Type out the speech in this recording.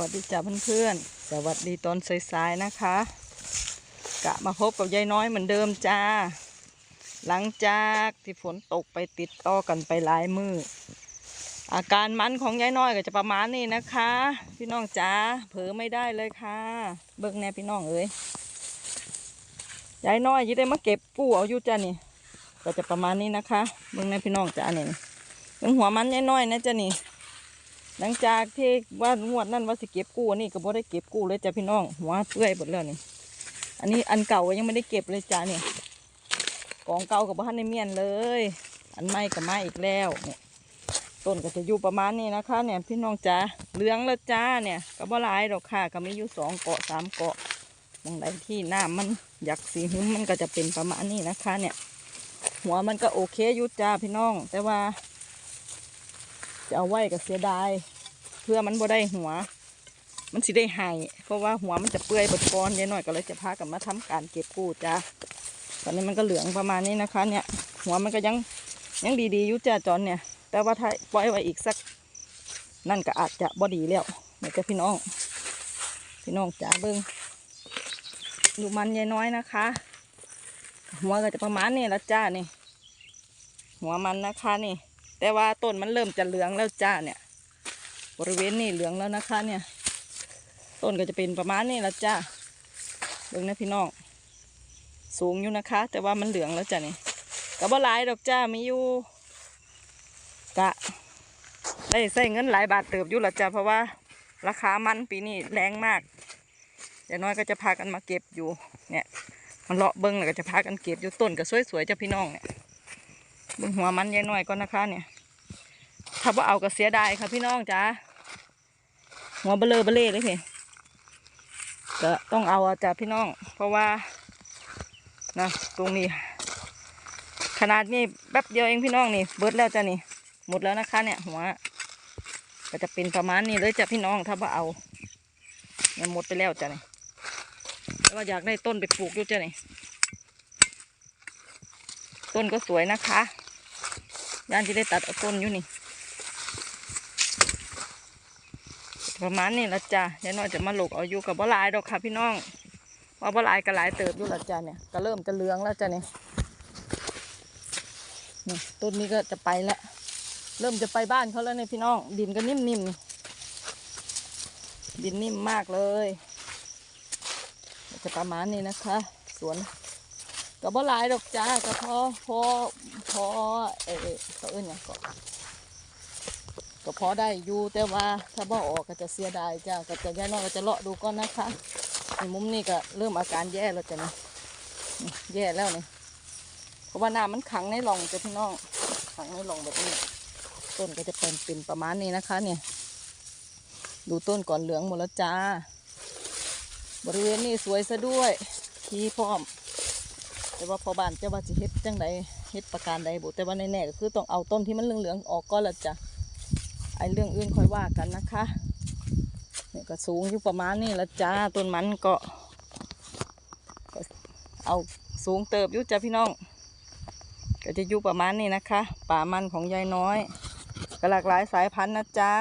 วัสดีจ้าเพื่อนๆ สวัสดีตอนสายๆนะคะ กะมาพบกับยายน้อยเหมือนเดิมจ้า หลังจากที่ฝนตกไปติดต่อกันไปหลายมือ อาการมันของยายน้อยก็จะประมาณนี้นะคะ พี่น้องจ้าเผลอไม่ได้เลยค่ะ เบิ่งแน่พี่น้องเอ้ย ยายน้อยยิ่ได้มาเก็บกู้เอาอยู่จ้านี่ ก็จะประมาณนี้นะคะ เบิ่งแน่พี่น้องจ้าเนี่ยเบิ่งหัวมันยายน้อยนะจ้านี่ หลังจากที่ว่างวดนั่นว่าสิเก็บกู้นี่ก็บ่ได้เก็บกู้เลยจ้ะพี่น้องหัวเปื่อยหมดแล้วนี่ อันนี้อันเก่ายังไม่ได้เก็บเลยจ้าเนี่ยกองเก่ากับบ้านในเมียนเลย อันใหม่กับมาอีกแล้วเนี่ยต้นก็จะอยู่ประมาณนี้นะคะ เนี่ยพี่น้องจ้าเหลืองแล้วจ้าเนี่ยก็บ่หลายดอกค่ะก็มีอยู่สองเกาะสามเกาะมองใดที่น้ำมันอยากสีหึมมันก็จะเป็นประมาณนี้นะคะ เนี่ย หัวมันก็โอเคอยู่จ้าพี่น้อง แต่ว่า จะเอาไว้ก็เสียดายเพื่อมันบ่ได้หัว มันสิได้หายเพราะว่าหัวมันจะเปื่อยบดก้อนยายหน่อยก็เลยจะพากันมาทำการเก็บกู้จ้าตอนนี้มันก็เหลืองประมาณนี้นะคะ เนี่ย หัวมันก็ยังยังดีๆอยู่จ้าจอนเนี่ย แต่ว่าถ้าปล่อยไว้อีกสัก นั่นก็อาจจะบ่ดีแล้วเนี่ยจ้ะพี่น้อง พี่น้องจ้าเบิ้งดูมันยายน้อยนะคะ หัวก็จะประมาณนี้ละจ้านี่ หัวมันนะคะนี่ แต่ว่าต้นมันเริ่มจะเหลืองแล้วจ้าเนี่ย บริเวณนี้เหลืองแล้วนะคะ เนี่ย ต้นก็จะเป็นประมาณนี้แล้วจ้าเบิ่งนะพี่น้องสูงอยู่นะคะ แต่ว่ามันเหลืองแล้วจ้ะนี่ก็บ่หลายดอกจ้ามีอยู่กะได้ใส่เงินหลายบาทเติบอยู่ละจ้าเพราะว่าราคามันปีนี้แรงมากอย่างน้อยก็จะพากันมาเก็บอยู่ เนี่ย มันเลาะเบิ้งแล้วก็จะพากันเก็บอยู่ต้นก็สวยๆจ้าพี่น้องเนี่ยเบิ้งหัวมันยายน้อยก็นะคะเนี่ย ถ้าว่าเอาก็เสียดายค่ะพี่น้องจ้าหัวเบลอเบลเลยพี่ก็ต้องเอาจ้ะพี่น้อง เพราะว่านะตรงนี้ ขนาดนี้แป๊บเดียวเองพี่น้องนี่เบิดแล้วจ้ะนี่ หมดแล้วนะคะ เนี่ย หัวก็จะเป็นประมาณนี้เลยจ้ะพี่น้องถ้าว่าเอาเนี่ยหมดไปแล้วจ้ะนี่แต่ว่าอยากได้ต้นไปปลูกด้วยจ้ะนี่ต้นก็สวยนะคะย่านที่ได้ตัดเอาต้นอยู่นี่ ประมาณนี้ละจ้ะยายน้อยจะมาหลกเอาอยู่กับบ่หลายดอกค่ะพี่น้องว่าบ่หลายก็หลายเติบอยู่ละจ้ะเนี่ยก็เริ่มจะเหลืองแล้วจ้ะเนี่ยนี่ต้นนี้ก็จะไปแล้วเริ่มจะไปบ้านเขาแล้วเนี่ยพี่น้อง ดินก็นิ่มๆนี่ดินนิ่มมากเลย จะประมาณนี้นะคะ สวนก็บ่หลายดอกจ้าก็พอพอพอเออเขาเอื้นอย่างก็ ก็พอได้อยู่แต่ว่าถ้าบ่ออกก็จะเสียดายจ้าก็จะย่าน้อยก็จะเลาะดูก่อนนะคะในมุมนี้ก็เริ่มอาการแย่แล้วจ้ะนี่แย่แล้วนี่เพราะว่าน้ำมันขังในหลองจ้ะพี่น้องขังในหลองแบบนี้ ต้นก็จะเป็นเป็นประมาณนี้นะคะ เนี่ย ดูต้นก่อนเหลืองหมดแล้วจ้า บริเวณนี้สวยซะด้วยที่พร้อม แต่ว่าพอบ้านเจะว่าจะเฮ็ดจังใดเฮ็ดประการใดบุแต่ว่าแน่ๆก็คือต้องเอาต้นที่มันเหลืองๆออกก่อนละจ้ะ อเรื่องอื่นค่อยว่ากันนะคะเนี่ยก็สูงอยู่ประมาณนี้ละจ้าต้นมันก็เอาสูงเติบยุ่จ้ะพี่น้อง ก็จะอยู่ประมาณนี้นะคะ ป่ามันของยายน้อย ก็หลากหลายสายพันธุ์นะจ๊ะ